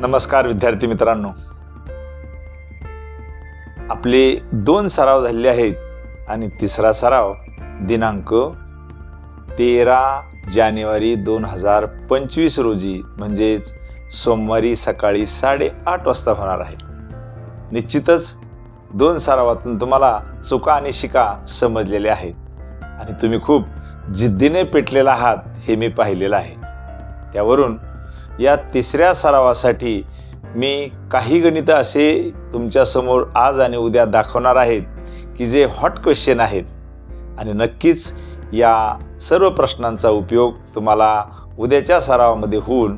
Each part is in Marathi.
नमस्कार विद्यार्थी मित्रांनो. आपले दोन सराव झालेले आहेत आणि तिसरा सराव दिनांक तेरा जानेवारी दोन हजार पंचवीस रोजी म्हणजेच सोमवारी सकाळी साडेआठ वाजता होणार आहे. निश्चितच दोन सरावातून तुम्हाला चुका आणि शिका समजलेल्या आहेत आणि तुम्ही खूप जिद्दीने पेटलेला आहात हे मी पाहिलेलं आहे. त्यावरून या तिसऱ्या सरावासाठी मी काही गणितं असे तुमच्यासमोर आज आणि उद्या दाखवणार आहेत की जे हॉट क्वेश्चन आहेत. आणि नक्कीच या सर्व प्रश्नांचा उपयोग तुम्हाला उद्याच्या सरावामध्ये होऊन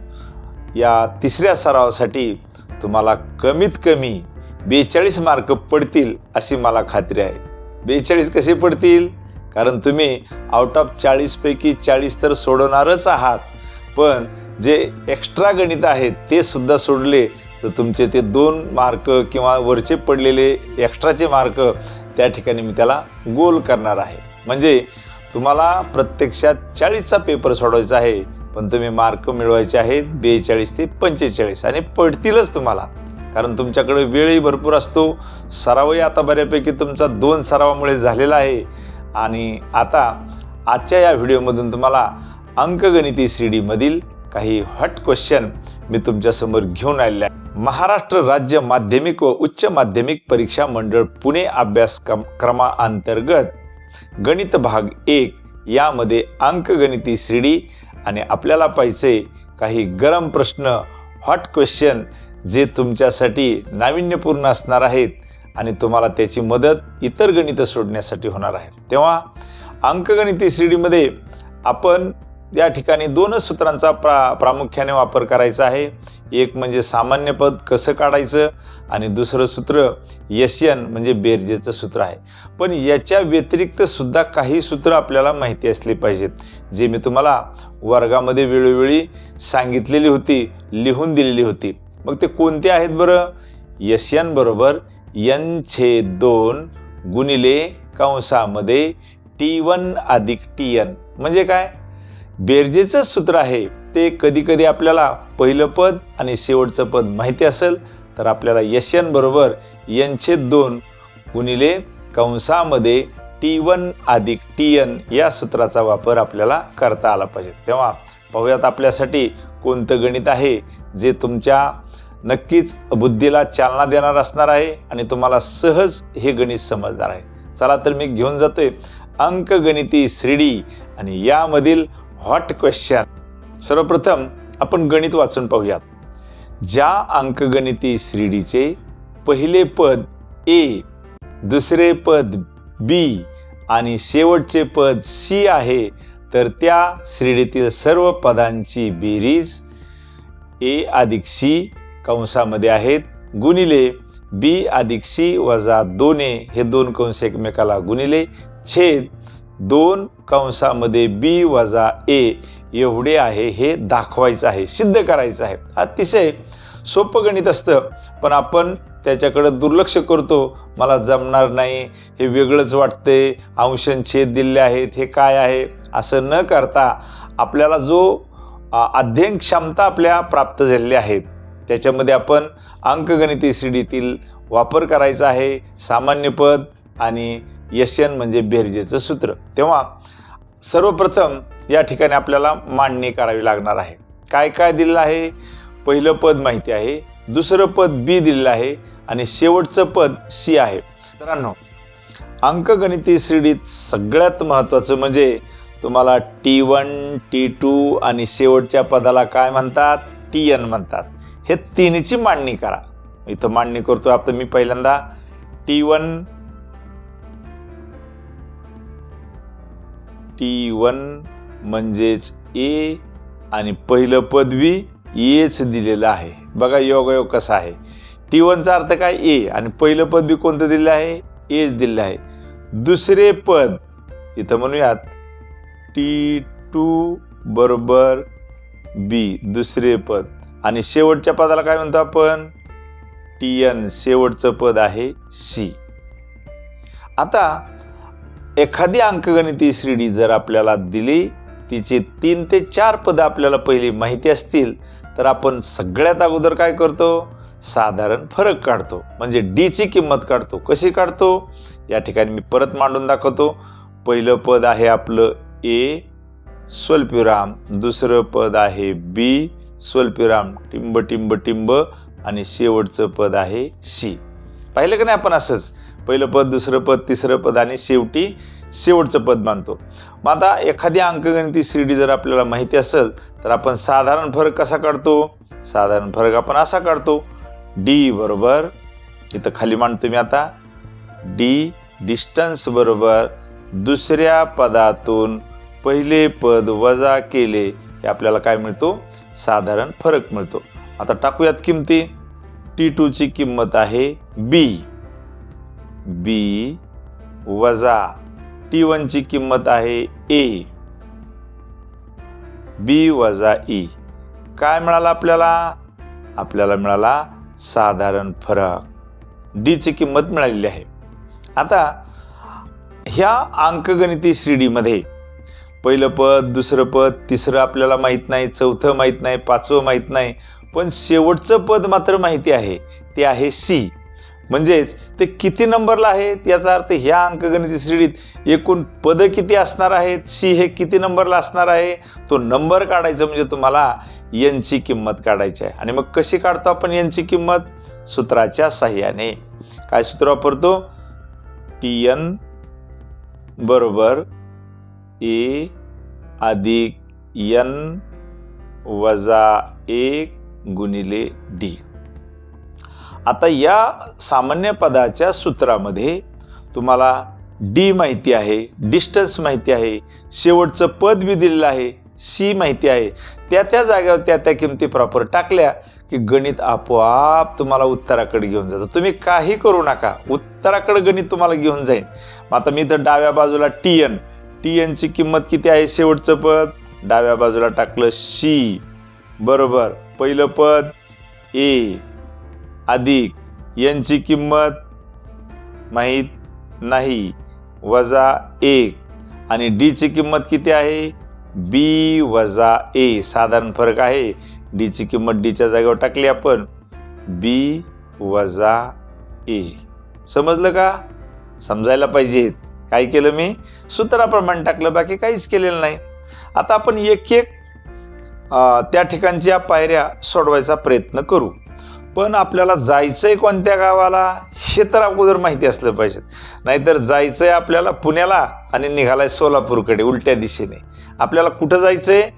या तिसऱ्या सरावासाठी तुम्हाला कमीत कमी बेचाळीस मार्क पडतील अशी मला खात्री आहे. बेचाळीस कसे पडतील? कारण तुम्ही आउट ऑफ चाळीसपैकी चाळीस तर सोडवणारच आहात. पण जे एक्स्ट्रा गणित आहेत ते सुद्धा सोडले तर तुमचे ते दोन मार्क किंवा वरचे पडलेले एक्स्ट्राचे मार्क त्या ठिकाणी मी त्याला गोल करणार आहे. म्हणजे तुम्हाला प्रत्यक्षात चाळीसचा पेपर सोडवायचा आहे पण तुम्ही मार्क मिळवायचे आहेत बेचाळीस ते पंचेचाळीस आणि पडतीलच तुम्हाला. कारण तुमच्याकडे वेळही भरपूर असतो सरावही आता बऱ्यापैकी तुमचा दोन सरावामुळे झालेला आहे. आणि आता आजच्या या व्हिडिओमधून तुम्हाला अंकगणिती सी डीमधील काही हॉट क्वेश्चन मी तुमच्यासमोर घेऊन आलेले आहे. महाराष्ट्र राज्य माध्यमिक व उच्च माध्यमिक परीक्षा मंडळ पुणे अभ्यासक्रम क्रमांतर्गत गणित भाग एक यामध्ये अंकगणिती श्रेणी आणि आपल्याला पाहिजे काही गरम प्रश्न हॉट क्वेश्चन जे तुमच्यासाठी नाविन्यपूर्ण असणार आहेत आणि तुम्हाला त्याची मदत इतर गणितं सोडण्यासाठी होणार आहे. तेव्हा अंकगणिती श्रेणीमध्ये आपण या ठिकाणी दोनच सूत्रांचा प्रा प्रामुख्याने वापर करायचा आहे. एक म्हणजे सामान्य पद कसं काढायचं आणि दुसरं सूत्र यस एन म्हणजे बेरजेचं सूत्र आहे. पण याच्या व्यतिरिक्त सुद्धा काही सूत्र आपल्याला माहिती असली पाहिजेत. जे मी तुम्हाला वर्गामध्ये वेळोवेळी सांगितलेली होती लिहून दिलेली होती. मग ते कोणते आहेत बरं? यस एन बरोबर यन छे दोन गुणिले कंसामध्ये टी वन अधिक टी एन. म्हणजे काय? बेरजेचं सूत्र आहे ते कधी कधी आपल्याला पहिलं पद आणि शेवटचं पद माहिती असेल तर आपल्याला यश एन बरोबर दोन गुणिले कंसामध्ये टी वन अधिक टी एन या सूत्राचा वापर आपल्याला करता आला पाहिजे. तेव्हा पाहूयात आपल्यासाठी कोणतं गणित आहे जे तुमच्या नक्कीच बुद्धीला चालना देणार असणार आहे आणि तुम्हाला सहज हे गणित समजणार आहे. चला तर मी घेऊन जातोय. अंकगणिती श्रीडी आणि यामधील हॉट क्वेश्चन सर्वप्रथम आपण गणित वाचून पाहूयात. ज्या अंकगणिती श्रीडीचे पहिले पद ए दुसरे पद बी आणि शेवटचे पद सी आहे तर त्या श्रेणीतील सर्व पदांची बेरीज ए अधिक सी कंसामध्ये आहेत गुणिले बी अधिक सी वजा दोन ए हे दोन कंस एकमेकाला गुणिले छेद दोन कंसामध्ये बी वजा ए एवढे आहे हे दाखवायचं आहे सिद्ध करायचं आहे. अतिशय सोपं गणित असतं पण आपण त्याच्याकडं दुर्लक्ष करतो मला जमणार नाही हे वेगळंच वाटते अंशन छेद दिले आहेत हे काय आहे? असं न करता आपल्याला जो अध्ययन क्षमता आपल्या प्राप्त झालेल्या आहेत त्याच्यामध्ये आपण अंकगणिती श्रेणीतील वापर करायचा आहे सामान्य पद आणि यशन म्हणजे बेरजेचं सूत्र. तेव्हा सर्वप्रथम या ठिकाणी आपल्याला मांडणी करावी लागणार आहे. काय काय दिलेलं आहे? पहिलं पद माहिती आहे दुसरं पद बी दिलेलं आहे आणि शेवटचं पद सी आहे. मित्रांनो अंकगणिती श्रेणीत सगळ्यात महत्त्वाचं म्हणजे तुम्हाला टी वन टी टू आणि शेवटच्या पदाला काय म्हणतात? टी एन म्हणतात. हे तिन्हीची मांडणी करा. इथं मांडणी करतो आता मी पहिल्यांदा. टी वन टी वन म्हणजेच ए आणि पहिलं पदवी एच दिलेलं आहे. बघा योगायोग कसा आहे. टी वनचा अर्थ काय? ए आणि पहिलं पदवी कोणतं दिलेलं आहे? एच दिलेलं आहे. दुसरे पद इथं म्हणूयात. टी टू बरोबर बी दुसरे पद. आणि शेवटच्या पदाला काय म्हणतो आपण? टी एन शेवटचं पद आहे सी आता एखादी अंकगणिती श्रेणी जर आपल्याला दिली तिचे तीन ते चार पदं आपल्याला पहिली माहिती असतील तर आपण सगळ्यात अगोदर काय करतो? साधारण फरक काढतो. म्हणजे डीची किंमत काढतो. कशी काढतो? या ठिकाणी मी परत मांडून दाखवतो. पहिलं पद आहे आपलं ए स्वल्पिराम दुसरं पद आहे बी स्वल्पिराम टिंब टिंब टिंब. आणि शेवटचं पद आहे सी पाहिलं का नाही आपण असंच? पहिलं पद दुसरं पद तिसरं पद आणि शेवटी शेवटचं पद मानतो. मग आता एखादी अंकगणिती श्रेणी जर आपल्याला माहिती असेल तर आपण साधारण फरक कसा काढतो? साधारण फरक आपण असा काढतो. डी बरोबर इथं खाली मांडतो मी आता. डी डिस्टन्स बरोबर दुसऱ्या पदातून पहिले पद वजा केले हे आपल्याला काय मिळतो? साधारण फरक मिळतो. आता टाकूयात किमती. टी टूची किंमत आहे बी बी वजा टी वनची किंमत आहे ए बी वजा ई काय मिळालं आपल्याला? आपल्याला मिळाला साधारण फरक. डीची किंमत मिळालेली आहे. आता ह्या अंकगणिती श्रेणीमध्ये पहिलं पद दुसरं पद तिसरं आपल्याला माहीत नाही चौथं माहीत नाही पाचवं माहीत नाही पण शेवटचं पद मात्र माहिती आहे. ते आहे सी म्हणजेच ते किती नंबरला आहेत? याचा अर्थ ह्या अंकगणिती श्रेणीत एकूण पदं किती असणार आहेत? सी हे किती नंबरला असणार आहे? तो नंबर काढायचा म्हणजे तुम्हाला यांची किंमत काढायची आहे. आणि मग कशी काढतो आपण यांची किंमत? सूत्राच्या साह्याने काय सूत्र वापरतो? टी एन बरोबर ए अधिक एन वजा एक गुणिले डी आता या सामान्य पदाच्या सूत्रामध्ये तुम्हाला डी माहिती आहे डिस्टन्स माहिती आहे शेवटचं पद बी दिलेलं आहे सी माहिती आहे. त्या त्या जागेवर त्या त्या किमती प्रॉपर टाकल्या की गणित आपोआप तुम्हाला उत्तराकडे घेऊन जातं. तुम्ही काही करू नका उत्तराकडे गणित तुम्हाला घेऊन जाईल. मग आता मी तर डाव्या बाजूला टी एन टी एनची किंमत किती आहे शेवटचं पद? डाव्या बाजूला टाकलं सी बरोबर पहिलं पद ए अधिक. यांची किंमत माहीत नाही. वजा एक. आणि डीची किंमत किती आहे? बी वजा ए. साधारण फरक आहे. डीची किंमत डीच्या जागेवर टाकली आपण. बी वजा ए. समजलं का? समजायला पाहिजे काय केलं मी? सूत्राप्रमाणे टाकलं. बाकी काहीच केलेलं नाही. आता आपण एक एक त्या ठिकाणच्या पायऱ्या सोडवायचा प्रयत्न करू. पण आपल्याला जायचं आहे कोणत्या गावाला हे तर अगोदर माहिती असलं पाहिजे नाहीतर जायचं आहे आपल्याला पुण्याला आणि निघालाय सोलापूरकडे उलट्या दिशेने. आपल्याला कुठं जायचं आहे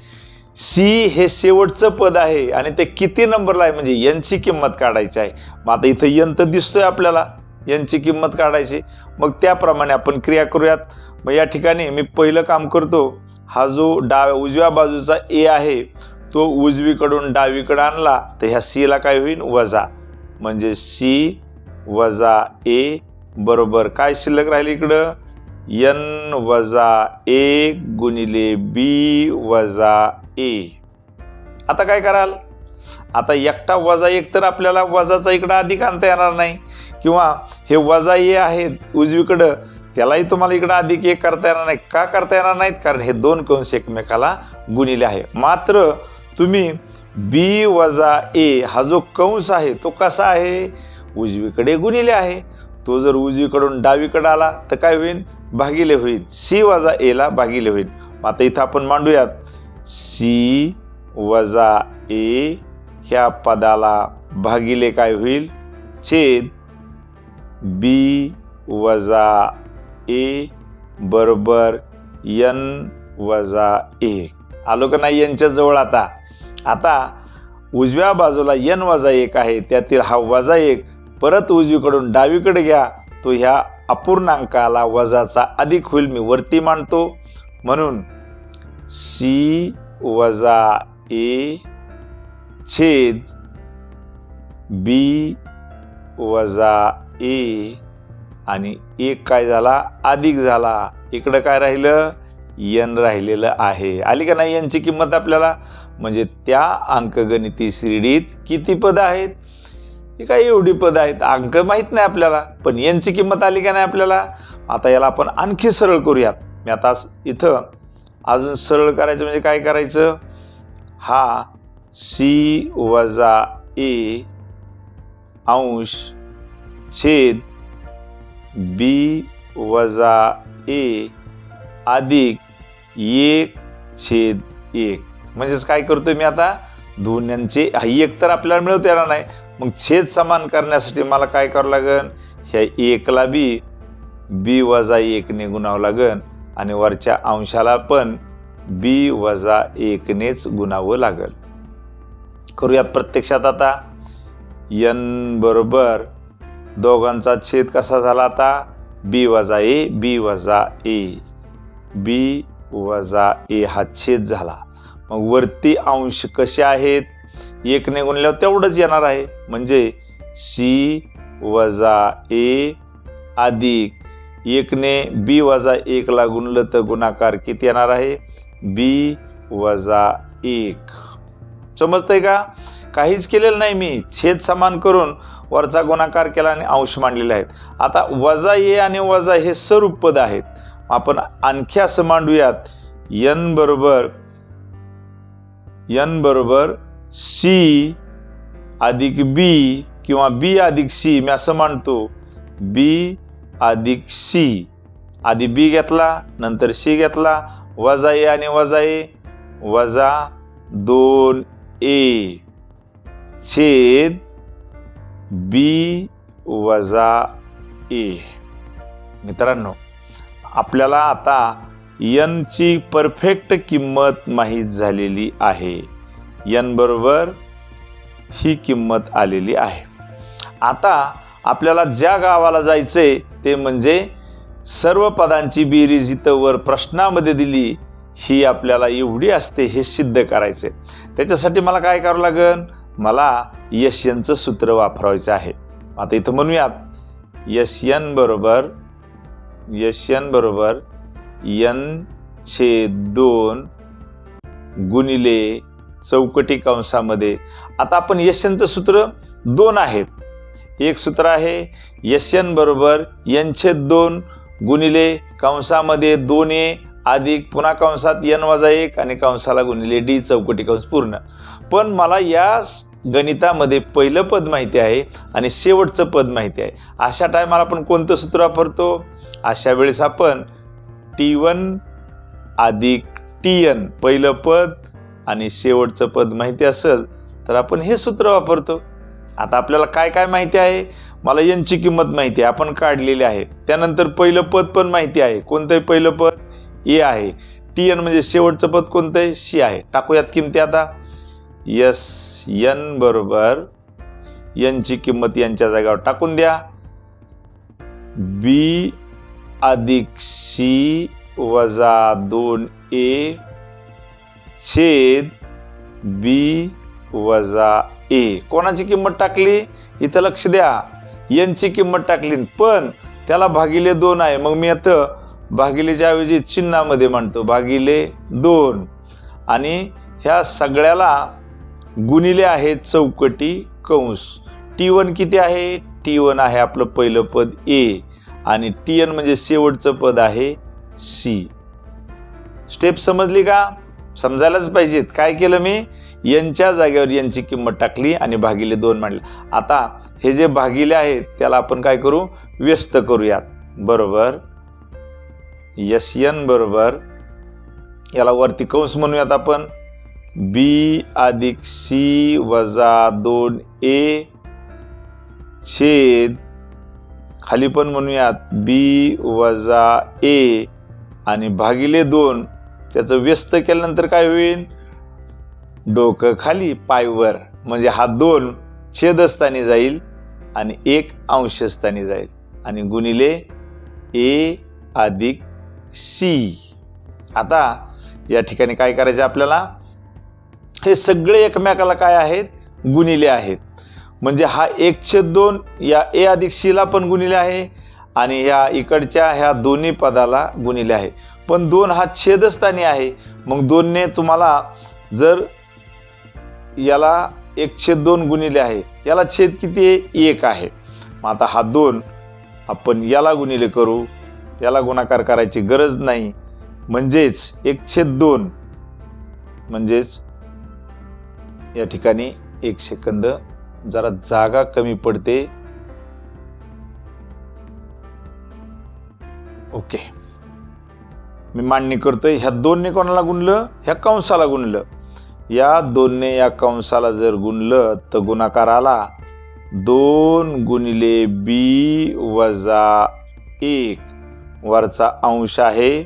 सी हे शेवटचं पद आहे आणि ते किती नंबरला आहे? म्हणजे यांची किंमत काढायची आहे. मग आता इथं यंत दिसतोय आपल्याला. यांची किंमत काढायची. मग त्याप्रमाणे आपण क्रिया करूयात. मग या ठिकाणी मी पहिलं काम करतो. हा जो डाव्या उजव्या बाजूचा ए आहे तो उजवीकडून डावीकडे आणला तर ह्या सीला काय होईल वजा. म्हणजे सी वजा ए बरोबर काय शिल्लक राहील इकडं? यन वजा एक गुणिले बी वजा ए आता काय कराल? आता एकटा वजा एक तर आपल्याला वजाचा इकडं अधिक आणता येणार नाही. किंवा हे वजा ए आहेत उजवीकडं त्यालाही तुम्हाला इकडं अधिक एक करता येणार नाही. का करता येणार नाहीत? कारण हे दोन कंस एकमेकाला गुणिले आहे. मात्र तुम्ही बी वजा ए हा जो कंस आहे तो कसा आहे? उजवीकडे गुणिले आहे. तो जर उजवीकडून डावीकडे आला तर काय होईल? भागिले होईल. सी वजा एला भागिले होईल. आता इथं आपण मांडूयात. सी वजा ए ह्या पदाला भागिले काय होईल? छेद बी वजा ए बरोबर यन वजा ए. आलो का नाही यांच्या जवळ आता? आता उजव्या बाजूला यन वजा एक आहे त्यातील हा वजा एक परत उजवीकडून डावीकडे घ्या तो ह्या अपूर्णांकाला वजाचा अधिक होईल मी वरती मांडतो म्हणून सी वजा ए छेद बी वजा ए आणि एक काय झाला? अधिक झाला. इकडं काय राहिलं? यन राहिलेलं आहे. आली का नाही यांची किंमत आपल्याला? म्हणजे त्या अंकगणिती श्रेणीत किती पदं आहेत? ही काय एवढी पदं आहेत? अंक माहीत नाही आपल्याला. पण यांची किंमत आली का नाही आपल्याला? आता याला आपण आणखी सरळ करूयात. मी आता इथं अजून सरळ करायचं म्हणजे काय करायचं? हा सी वजा ए अंश छेद बी वजा ए अधिक एक छेद एक. म्हणजेच काय करतोय मी आता? दोन्यांचे हा एक तर आपल्याला मिळवता येणार नाही. मग छेद समान करण्यासाठी मला काय करावं लागेल ह्या एकला बी बी वजा एकने गुणावं लागेल आणि वरच्या अंशाला पण बी वजा एकनेच गुणावं लागेल करूयात प्रत्यक्षात आता. यन बरोबर दोघांचा छेद कसा झाला आता? बी वजा ए बी वजा ए. बी वजा ए हा छेद झाला. मग वरती अंश कसे आहेत? एकने गुणल्यावर तेवढंच येणार आहे. म्हणजे सी वजा ए अधिक एकने बी वजा एकला गुणलं तर गुणाकार किती येणार आहे? बी वजा एक. समजतंय का? काहीच केलेलं नाही मी. छेद समान करून वरचा गुणाकार केला आणि अंश मांडलेले आहेत. आता वजा ए आणि वजा हे स्वरूप पद आहेत. आपण आणखी असं मांडूयात. यन बरोबर यन बरोबर सी अधिक बी किंवा बी अधिक सी मी असं मांडतो. बी अधिक सी आधी बी घेतला नंतर सी घेतला. वजा ए आणि वजा ए वजा दोन ए छेद बी वजा ए मित्रांनो आपल्याला आता यनची परफेक्ट किंमत माहीत झालेली आहे. यन बरोबर ही किंमत आलेली आहे. आता आपल्याला ज्या गावाला जायचे ते म्हणजे सर्व पदांची बेरीज इथं वर प्रश्नामध्ये दिली ही आपल्याला एवढी असते हे सिद्ध करायचे त्याच्यासाठी मला काय करावं लागेल मला यश यनचं सूत्र वापरायचं आहे. आता इथं म्हणूयात यश यन बरोबर यश यन बरोबर यन छे दोन गुणिले चौकटी कंसामध्ये. आता आपण यशनचं सूत्र दोन आहेत एक सूत्र आहे यशन बरोबर यन छेद दोन गुणिले कंसामध्ये दोन ए अधिक पुन्हा कंसात यन वजा एक आणि कंसाला गुणिले डी चौकटी कंस पूर्ण. पण मला या गणितामध्ये पहिलं पद माहिती आहे आणि शेवटचं पद माहिती आहे. अशा टायमाला आपण कोणतं सूत्र वापरतो? अशा वेळेस आपण टी वन अधिक टी एन पहिलं पद आणि शेवटचं पद माहिती असेल तर आपण हे सूत्र वापरतो. आता आपल्याला काय काय माहिती आहे? मला यांची किंमत माहिती आहे. आपण काढलेली आहे. त्यानंतर पहिलं पद पण माहिती आहे. कोणतंही पहिलं पद? ए आहे. टी एन म्हणजे शेवटचं पद कोणतं आहे सी आहे. टाकूयात किमती आता. यस यन बरोबर. यांची किंमत यांच्या जागेवर टाकून द्या. बी अधिक सी वजा दोन ए छेद बी वजा ए. कोणाची किंमत टाकली? इथं लक्ष द्या. यांची किंमत टाकली. पण त्याला भागिले दोन आहे. मग मी आता भागिलेच्या ऐवजी चिन्हामध्ये मांडतो. भागिले दोन. आणि ह्या सगळ्याला गुणिले आहेत चौकटी कंस. टी वन किती आहे? टी वन आहे आपलं पहिलं पद ए आणि टी एन म्हणजे शेवटचं पद आहे सी स्टेप समजली का? समजायलाच पाहिजेत. काय केलं मी? यांच्या जागेवर यांची किंमत टाकली आणि भागिले दोन मांडले. आता हे जे भागिले आहेत त्याला आपण काय करू? व्यस्त करूयात. बरोबर? यस यन बरोबर? याला वरती कंस म्हणूयात आपण. बी अधिक सी वजा दोन ए छेद खाली पण म्हणूयात बी वजा ए आणि भागिले दोन त्याचं व्यस्त केल्यानंतर काय होईल? डोकं खाली पायवर म्हणजे हा दोन छेदस्थानी जाईल आणि एक अंशस्थानी जाईल. आणि गुणिले ए अधिक सी. आता या ठिकाणी काय करायचे आपल्याला? हे सगळे एकमेकाला काय आहेत? गुणिले आहेत. म्हणजे हा एक छेद दोन या ए अधिक सीला पण गुणिले आहे आणि ह्या इकडच्या ह्या दोन्ही पदाला गुणिले आहे. पण दोन हा छेदस्थानी आहे. मग दोनने तुम्हाला जर याला एक छेद दोन गुणिले आहे याला छेद किती आहे? एक आहे. मग आता हा दोन आपण याला गुणिले करू. याला गुणाकार करायची गरज नाही. म्हणजेच एक छेद दोन म्हणजेच या ठिकाणी एक सेकंद जरा जागा कमी पडते. ओके. मी मांडणी करतोय. ह्या दोनने कोणाला गुणलं? ह्या कंसाला गुणलं. या दोनने या कंसाला जर गुणलं तर गुणाकार आला. दोन गुणिले बी वजा एक. वरचा अंश आहे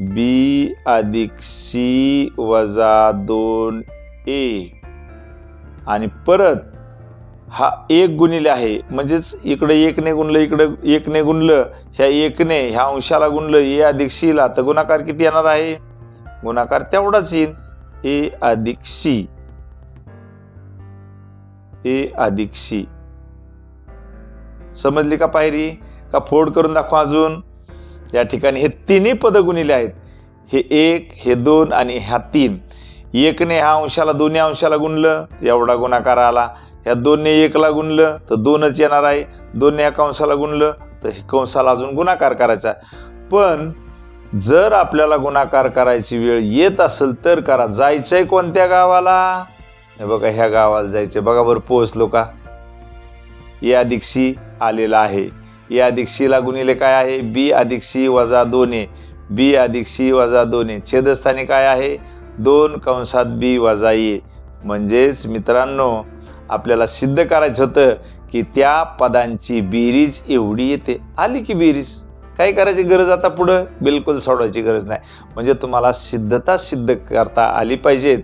बी अधिक सी वजा दोन ए आणि परत हा एक गुणिले आहे. म्हणजेच इकडे एकने गुणलं इकडं एकने गुणलं ह्या एकने ह्या अंशाला गुणलं ए अधिक सीला तर गुणाकार किती येणार आहे? गुणाकार तेवढाच येईल ए अधिक सी. ए अधिक सी. समजली का पायरी? का फोड करून दाखवा अजून? या ठिकाणी हे तिन्ही पद गुणिले आहेत. हे एक हे दोन आणि ह्या तीन. एकने ह्या अंशाला दोन्ही अंशाला गुणलं एवढा गुणाकार आला. ह्या दोनने एकला गुणलं तर दोनच येणार आहे. दोनने ह्या कंसाला गुणलं तर हे कंसाला अजून गुणाकार करायचा पण जर आपल्याला गुणाकार करायची वेळ येत असेल तर करा. जायचंय कोणत्या गावाला? हे बघा ह्या गावाला जायचंय. बघा बरं पोहोचलो का? या दीक्षी आलेला आहे. या दीक्षीला गुणिले काय आहे? बी अधिक सी वजा दोन ए. बी अधिक सी वजा दोन ए. छेदस्थानी काय आहे? दोन कंसात बी वजा म्हणजेच मित्रांनो आपल्याला सिद्ध करायचं होतं की त्या पदांची बेरीज एवढी येते. आली की बेरीज. काय करायची गरज आता पुढं? बिलकुल सोडवायची गरज नाही. म्हणजे तुम्हाला सिद्धता सिद्ध करता आली पाहिजेत.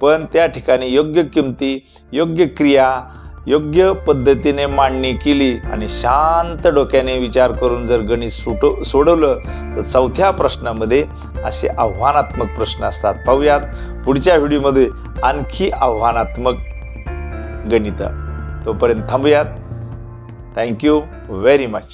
पण त्या ठिकाणी योग्य किमती योग्य क्रिया योग्य पद्धतीने मांडणी केली आणि शांत डोक्याने विचार करून जर गणित सुटो सोडवलं तर चौथ्या प्रश्नामध्ये असे आव्हानात्मक प्रश्न असतात. पाहूयात पुढच्या व्हिडिओमध्ये आणखी आव्हानात्मक गणित. तोपर्यंत थांबूयात. Thank you very much